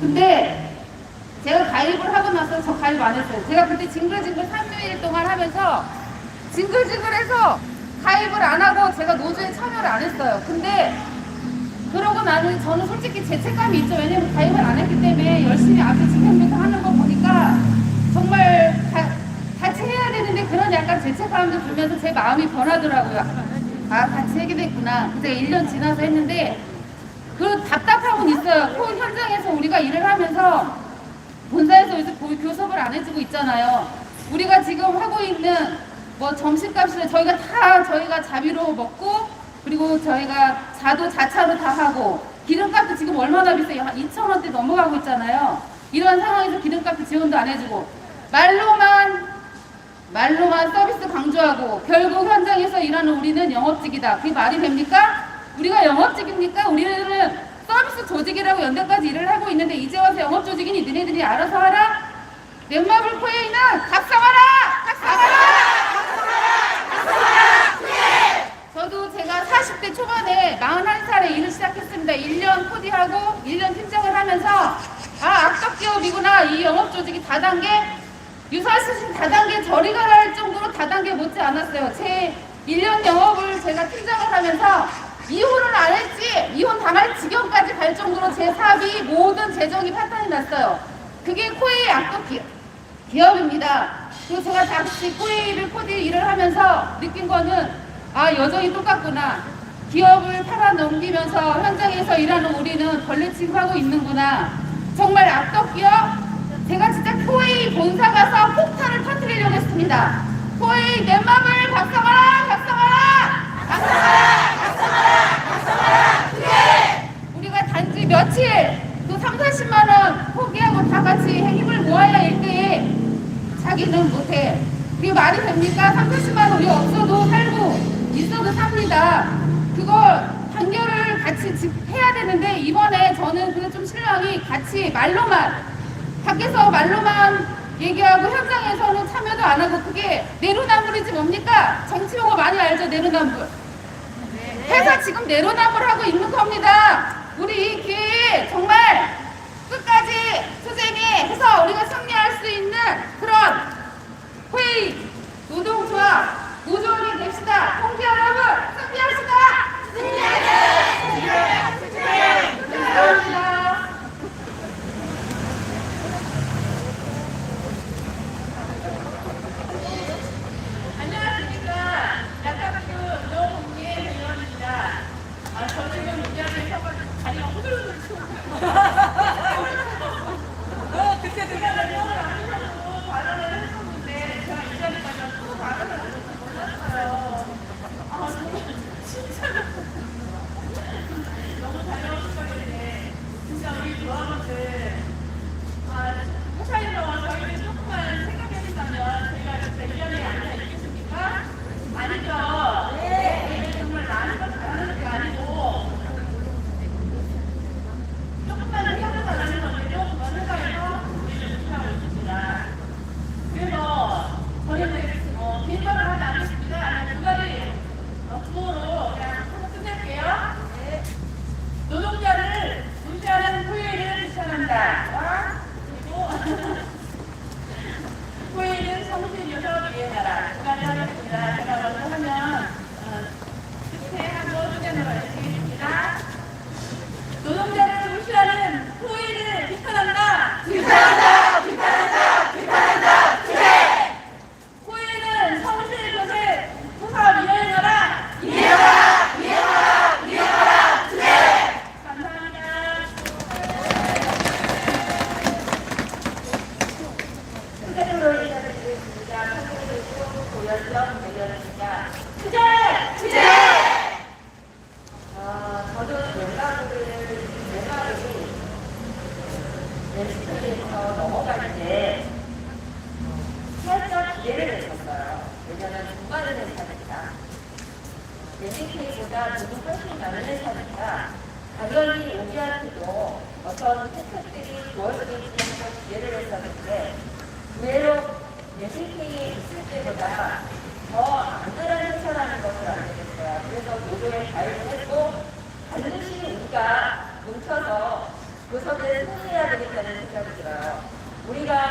근데 제가 가입을 하고 나서 저 가입 안 했어요. 제가 그때 징글징글 3일 동안 하면서 징글징글해서 가입을 안 하고 제가 노조에 참여를 안 했어요. 근데 그러고 나는 저는 솔직히 죄책감이 있죠. 왜냐면 가입을 안 했기 때문에 열심히 앞에 지켜면서 하는 거 보니까 정말 다, 같이 해야 되는데 그런 약간 죄책감도 들면서 제 마음이 변하더라고요. 아, 같이 하게 됐구나. 그때 1년 지나서 했는데 그 답답함은 있어요. 코 현장에서 우리가 일을 하면서 본사에서 요새 고- 교섭을 안 해주고 있잖아요. 우리가 지금 하고 있는 뭐 점심값을 저희가 다 저희가 자비로 먹고 그리고 저희가 자도 자차로 다 하고 기름값도 지금 얼마나 비싸요? 한 2천 원대 넘어가고 있잖아요. 이런 상황에서 기름값 지원도 안 해주고 말로만 말로만 서비스 강조하고 결국 현장에서 일하는 우리는 영업직이다. 그게 말이 됩니까? 우리가 영업직입니까? 우리는 서비스 조직이라고 연대까지 일을 하고 있는데 이제 와서 영업 조직이니 너네들이 알아서 하라? 넷마블 코에이는 각성하라! 각성하라! 저도 제가 40대 초반에 41살에 일을 시작했습니다. 1년 코디하고 1년 팀장을 하면서 아 악덕 기업이구나 이 영업 조직이 다단계 유사시신 다단계 저리 가라 할 정도로 다단계 못지 않았어요. 제 1년 영업을 제가 팀장을 하면서 이혼을 안 했지 이혼 당할 지경까지 갈 정도로 제 사업이 모든 재정이 파탄이 났어요. 그게 코에이 악덕 기업. 기업입니다. 그리고 제가 다시 코웨이를 코디 일을 하면서 느낀 거는 아 여전히 똑같구나. 기업을 팔아 넘기면서 현장에서 일하는 우리는 벌레 취급하고 있는구나. 정말 악덕 기업. 제가 진짜 코웨이 본사 가서 폭탄을 터뜨리려고 했습니다. 코웨이 내맘을 각성하라, 각성하라, 각성하라, 각성하라, 각성하라. 그래. 우리가 단지 며칠 그 3, 40만 원 포기하고 다 같이 힘을 모아야 일대에 자기는 못해. 그게 말이 됩니까? 3, 40만 원 우리 없어도 살고 있어도 삽니다. 그걸 단결을 같이 지- 해야 되는데 이번에 저는 근데 좀 실망이 같이 말로만 밖에서 말로만 얘기하고 현장에서는 참여도 안 하고 그게 내로남불이지 뭡니까? 정치 용어 많이 알죠? 내로남불. 회사 지금 내로남불 하고 있는 겁니다. 우리 이 기회에 정말 Ha ha ha! 렌스에서 넘어갈 때 살짝 기회를 냈었어요. 왜냐면 중간에 회사니까 렌스케이보다 돈이 훨씬 많은 회사니까 당연히 우리한테도 어떤 혜택들이 주어지기 위해서 기회를 했었는데 의외로 렌스케이에 있을 때보다 더 안전한 회사라는 것을 알게 됐어요. 그래서 노조에 가입을 했고 반드시 우리가 뭉쳐서 부서를 승리해야 되겠다는 생각이 들어요. 우리가